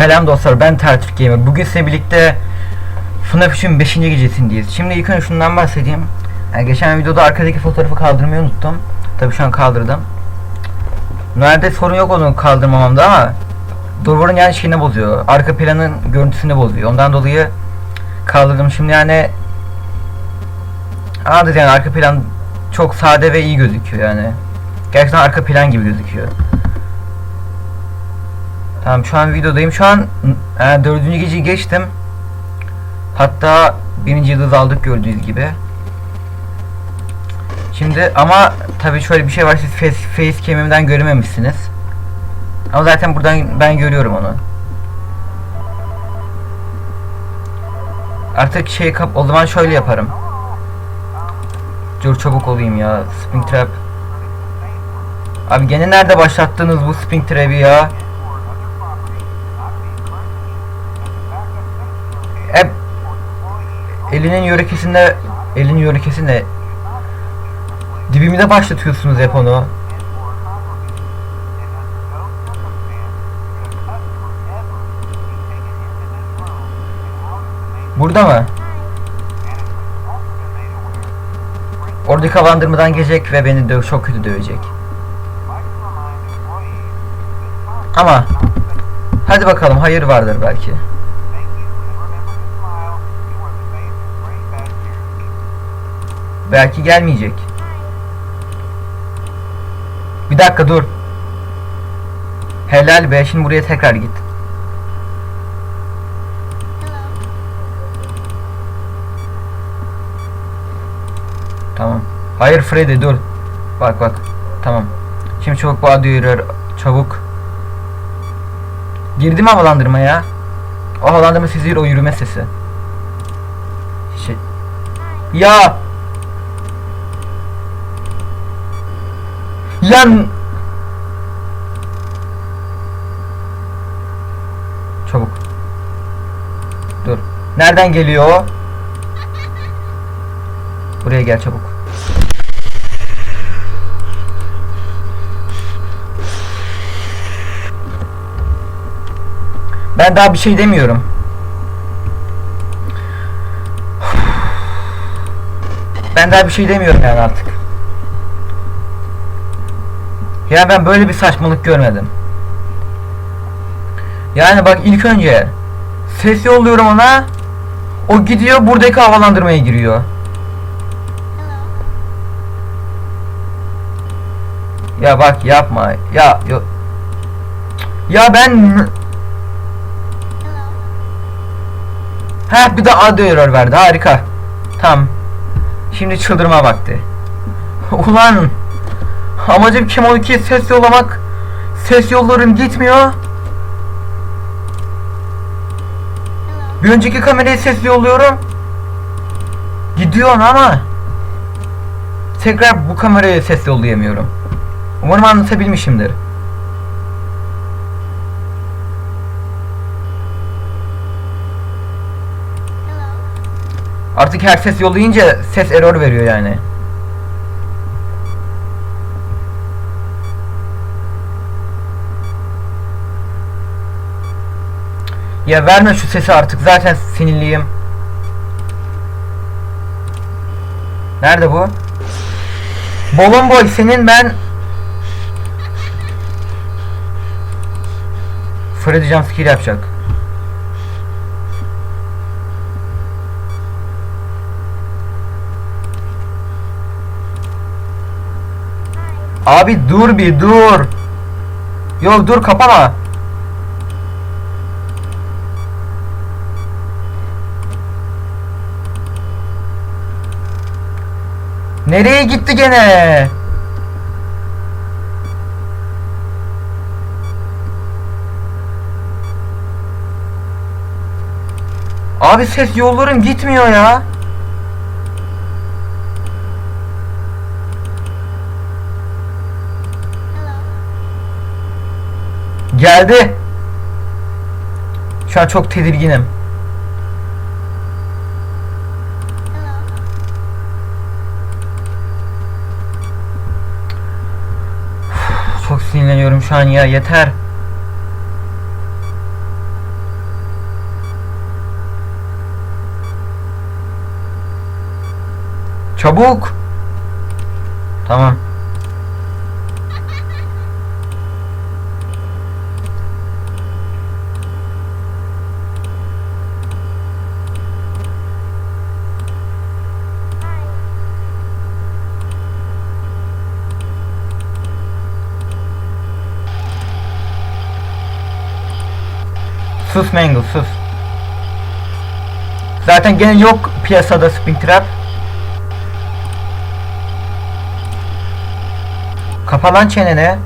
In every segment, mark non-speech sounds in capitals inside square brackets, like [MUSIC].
Selam dostlar ben Tertürk Gamer. Bugün sizinle birlikte FNAF 3'ün 5. gecesindeyiz. Şimdi ilk önce şundan bahsedeyim. Yani geçen videoda arkadaki fotoğrafı kaldırmayı unuttum. Tabii şu an kaldırdım. Nerede sorun yok onu kaldırmamamda ama duvarın yani şeyini bozuyor. Arka planın görüntüsünü bozuyor. Ondan dolayı kaldırdım. Şimdi yani Anladınız yani arka plan çok sade ve iyi gözüküyor yani. Gerçekten arka plan gibi gözüküyor. Tamam şu an videodayım. Şu an e, dördüncü geceyi geçtim. Hatta birinci yıldız aldık gördüğünüz gibi. Şimdi ama tabii şöyle bir şey var siz face, face cam'imden görememişsiniz. Ama zaten buradan ben görüyorum onu. Artık şey kap o zaman şöyle yaparım. Dur çabuk olayım ya. Springtrap. Abi gene nerede başlattınız bu Springtrap'i ya? Hep elinin yörekesinde elinin yörekesinde dibimde başlatıyorsunuz hep onu. Burada mı? Oradaki havalandırmadan gelecek ve beni döv çok kötü dövecek. Ama hadi bakalım hayır vardır belki. Belki gelmeyecek. Bir dakika dur. Helal be şimdi buraya tekrar git. Tamam. Hayır Freddy dur. Bak bak. Tamam. Şimdi çabuk bu adı Çabuk. Girdi mi havalandırmaya? O havalandırma değil o yürüme sesi. Şey. Ya. Yan. Çabuk. Dur. Nereden geliyor? Buraya gel çabuk. Ben daha bir şey demiyorum. Ben daha bir şey demiyorum yani artık. Ya ben böyle bir saçmalık görmedim. Yani bak ilk önce ses yolluyorum ona. O gidiyor buradaki havalandırmaya giriyor. Ya bak yapma. Ya yo. Ya ben Ha bir de adı error verdi. Harika. Tamam. Şimdi çıldırma vakti. [LAUGHS] Ulan amacım kim 12'ye ses yollamak. Ses yollarım gitmiyor. Bir önceki kameraya ses yolluyorum. Gidiyor ama tekrar bu kameraya ses yollayamıyorum. Umarım anlatabilmişimdir. Artık her ses yollayınca ses error veriyor yani. Ya verme şu sesi artık zaten sinirliyim. Nerede bu? Bolon boy senin ben Freddy jumpscare yapacak. Abi dur bir dur. Yok dur kapama. Nereye gitti gene? Abi ses yollarım gitmiyor ya. Geldi. Şu an çok tedirginim. lütfen ya yeter. Çabuk. Tamam. Sus Mangle sus. Zaten gene yok piyasada Springtrap. Kapa lan çeneni.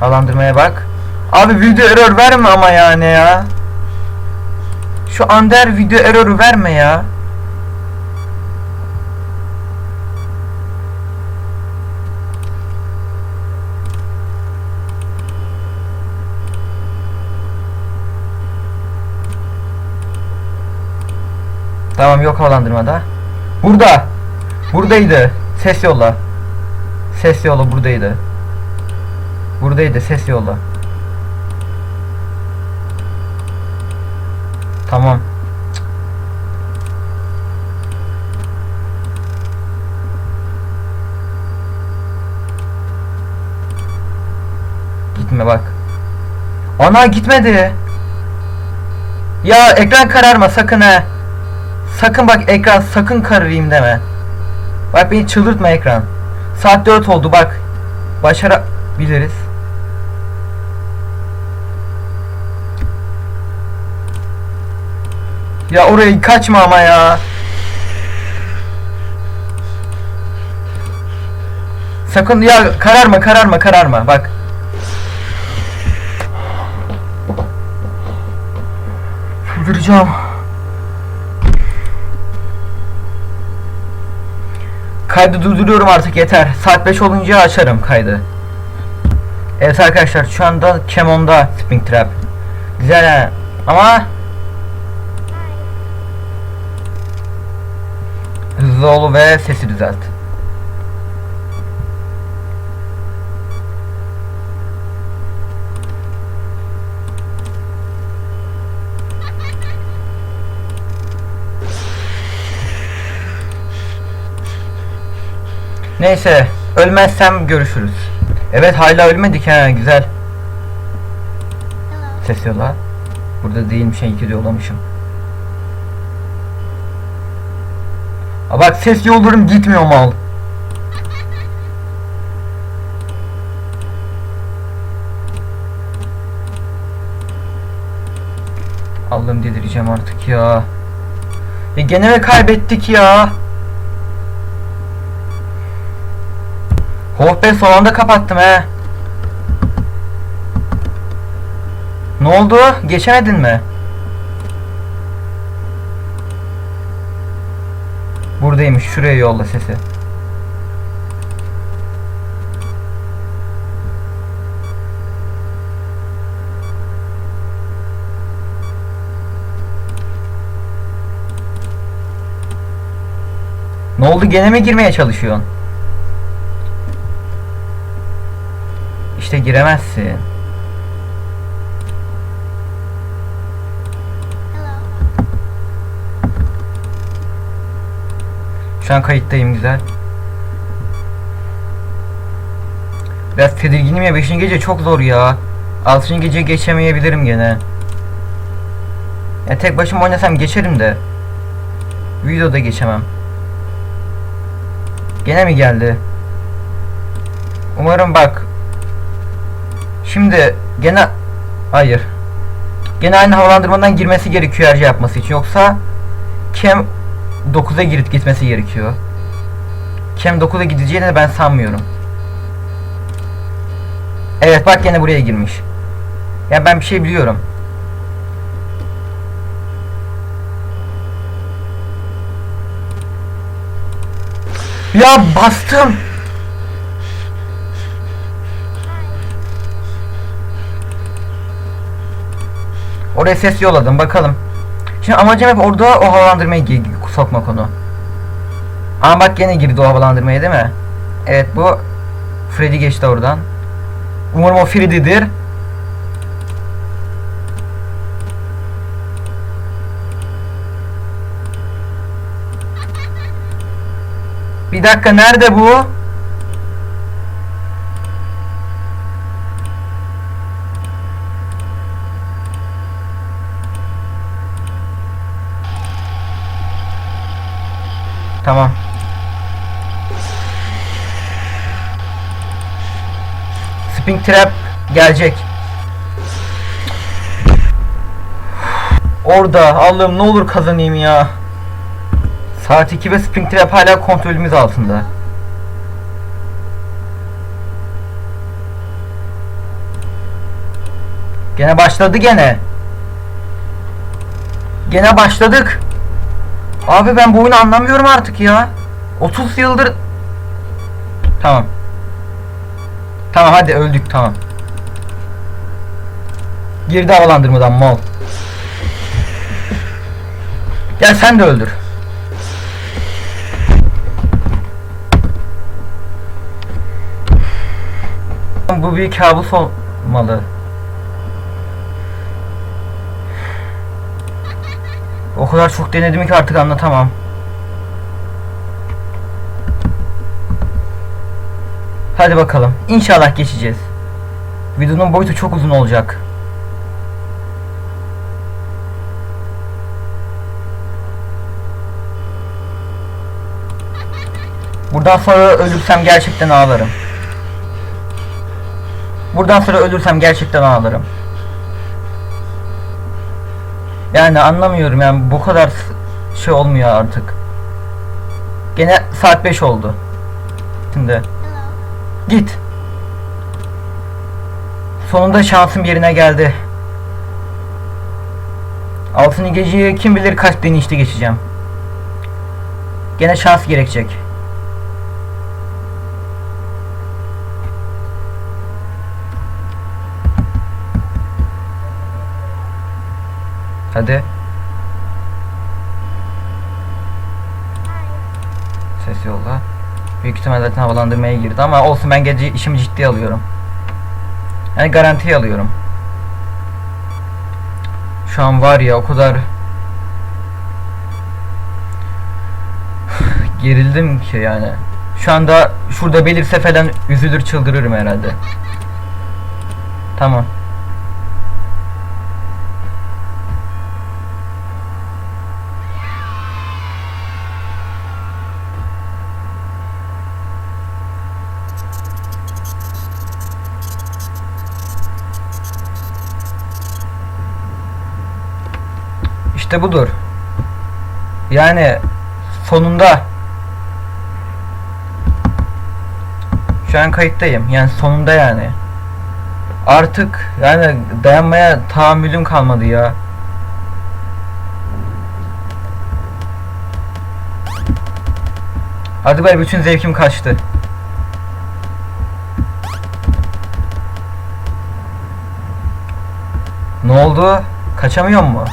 Havalandırmaya bak. Abi video error verme ama yani ya. Şu Ander video error verme ya. Tamam yok havalandırmada. Burada. Buradaydı. Ses yolla. Ses yolla buradaydı. Buradaydı ses yolla. Tamam. Gitme bak. Ana gitmedi. Ya ekran kararma sakın ha. Sakın bak ekran sakın kararayım deme. Bak beni çıldırtma ekran. Saat 4 oldu bak. Başarabiliriz. Ya oraya kaçma ama ya. Sakın ya kararma kararma kararma bak. Çıldıracağım. Kaydı durduruyorum artık yeter. Saat 5 olunca açarım kaydı. Evet arkadaşlar şu anda Kemon'da Springtrap. Güzel ha. Ama hızlı ve sesi düzelt. Neyse ölmezsem görüşürüz. Evet hala ölmedik ha güzel. Ses yola. Burada değilmiş en iki yollamışım. Aa bak ses yollarım gitmiyor mal. Allah'ım delireceğim artık ya. Ya gene mi kaybettik ya? Oh be son anda kapattım he. Ne oldu? Geçemedin mi? Buradaymış. Şuraya yolla sesi. Ne oldu? Gene mi girmeye çalışıyorsun? Giremezsin. Şu an kayıttayım güzel. Biraz tedirginim ya 5. gece çok zor ya. 6. gece geçemeyebilirim gene. Ya tek başıma oynasam geçerim de. Videoda geçemem. Gene mi geldi? Umarım bak. Şimdi gene hayır. Gene aynı havalandırmadan girmesi gerekiyor şey yapması için. Yoksa Kem 9'a girip gitmesi gerekiyor. Kem 9'a gideceğini de ben sanmıyorum. Evet bak gene buraya girmiş. Ya ben bir şey biliyorum. Ya bastım. Oraya ses yolladım bakalım. Şimdi amacım hep orada o havalandırmayı sokmak onu. Ama bak gene girdi o havalandırmaya değil mi? Evet bu Freddy geçti oradan. Umarım o Freddy'dir. Bir dakika nerede bu? Tamam. Spring Trap gelecek. Orada Allah'ım ne olur kazanayım ya. Saat 2 ve Spring Trap hala kontrolümüz altında. Gene başladı gene. Gene başladık. Abi ben bu oyunu anlamıyorum artık ya. 30 yıldır Tamam. Tamam hadi öldük tamam. Girdi havalandırmadan mal. Gel sen de öldür. Bu bir kabus olmalı. O kadar çok denedim ki artık anlatamam. Hadi bakalım. İnşallah geçeceğiz. Videonun boyutu çok uzun olacak. Buradan sonra ölürsem gerçekten ağlarım. Buradan sonra ölürsem gerçekten ağlarım. Yani anlamıyorum yani bu kadar şey olmuyor artık. Gene saat 5 oldu. Şimdi git. Sonunda şansım yerine geldi. Altıncı geceyi kim bilir kaç denişte geçeceğim. Gene şans gerekecek. Hadi. Ses yolla. Büyük ihtimalle zaten havalandırmaya girdi ama olsun ben gece işimi ciddiye alıyorum. Yani garantiye alıyorum. Şu an var ya o kadar [SIGHS] gerildim ki yani. Şu anda şurada belirse falan üzülür çıldırırım herhalde. Tamam. İşte budur. Yani sonunda şu an kayıttayım. Yani sonunda yani. Artık yani dayanmaya tahammülüm kalmadı ya. Artık böyle bütün zevkim kaçtı. Ne oldu? Kaçamıyor mu?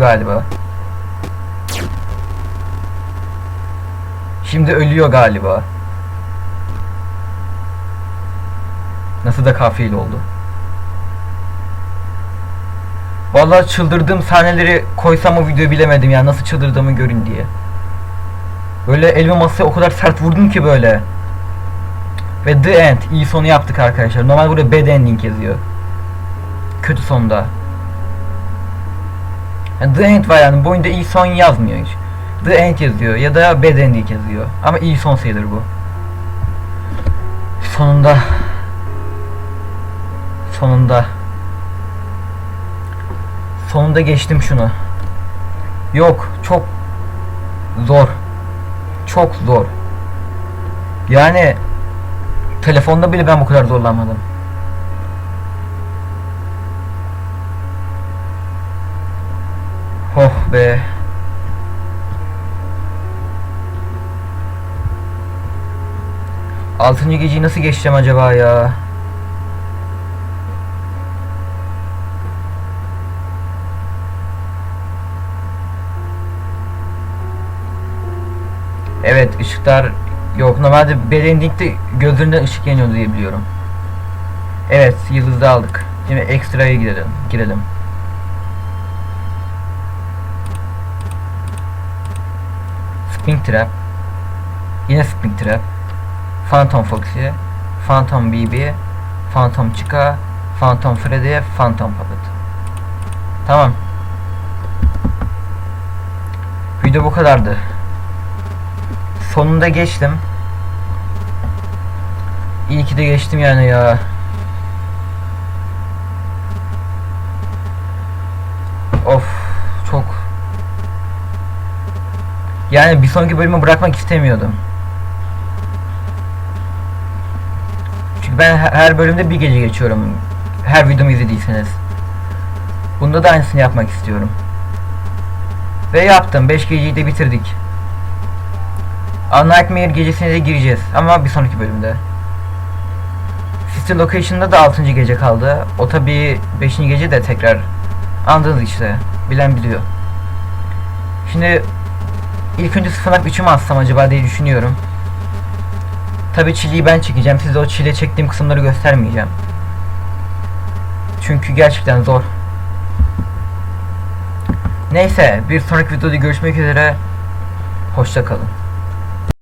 Galiba. Şimdi ölüyor galiba. Nasıl da kafiyeli oldu. Vallahi çıldırdığım sahneleri koysam o videoyu bilemedim ya nasıl çıldırdığımı görün diye. Böyle elime masaya o kadar sert vurdum ki böyle. Ve the end iyi sonu yaptık arkadaşlar. Normal burada bad ending yazıyor. Kötü sonda. Yani the end var yani bu oyunda iyi son yazmıyor hiç. The end yazıyor ya da bad ending yazıyor. Ama iyi son sayılır bu. Sonunda. Sonunda. Sonunda geçtim şunu. Yok çok zor. Çok zor. Yani telefonda bile ben bu kadar zorlanmadım. Oh be. Altıncı geceyi nasıl geçeceğim acaba ya? Evet ışıklar yok. Normalde Berending'de gözlerinden ışık yanıyor diye biliyorum. Evet yıldızda aldık. Şimdi ekstraya girelim. Girelim. Springtrap. Yine Springtrap. Phantom Foxy. Phantom BB. Phantom Chica. Phantom Freddy. Phantom Puppet. Tamam. Video bu kadardı. Sonunda geçtim. İyi ki de geçtim yani ya. Of çok. Yani bir sonraki bölümü bırakmak istemiyordum. Çünkü ben he- her bölümde bir gece geçiyorum. Her videomu izlediyseniz. Bunda da aynısını yapmak istiyorum. Ve yaptım. 5 geceyi de bitirdik. A Nightmare gecesine de gireceğiz. Ama bir sonraki bölümde. Sister Location'da da 6. gece kaldı. O tabi 5. gece de tekrar Anladınız işte. Bilen biliyor. Şimdi ilk önce FNAF 3'ü mü atsam acaba diye düşünüyorum. Tabi çileyi ben çekeceğim. Size o çile çektiğim kısımları göstermeyeceğim. Çünkü gerçekten zor. Neyse bir sonraki videoda görüşmek üzere. Hoşça kalın.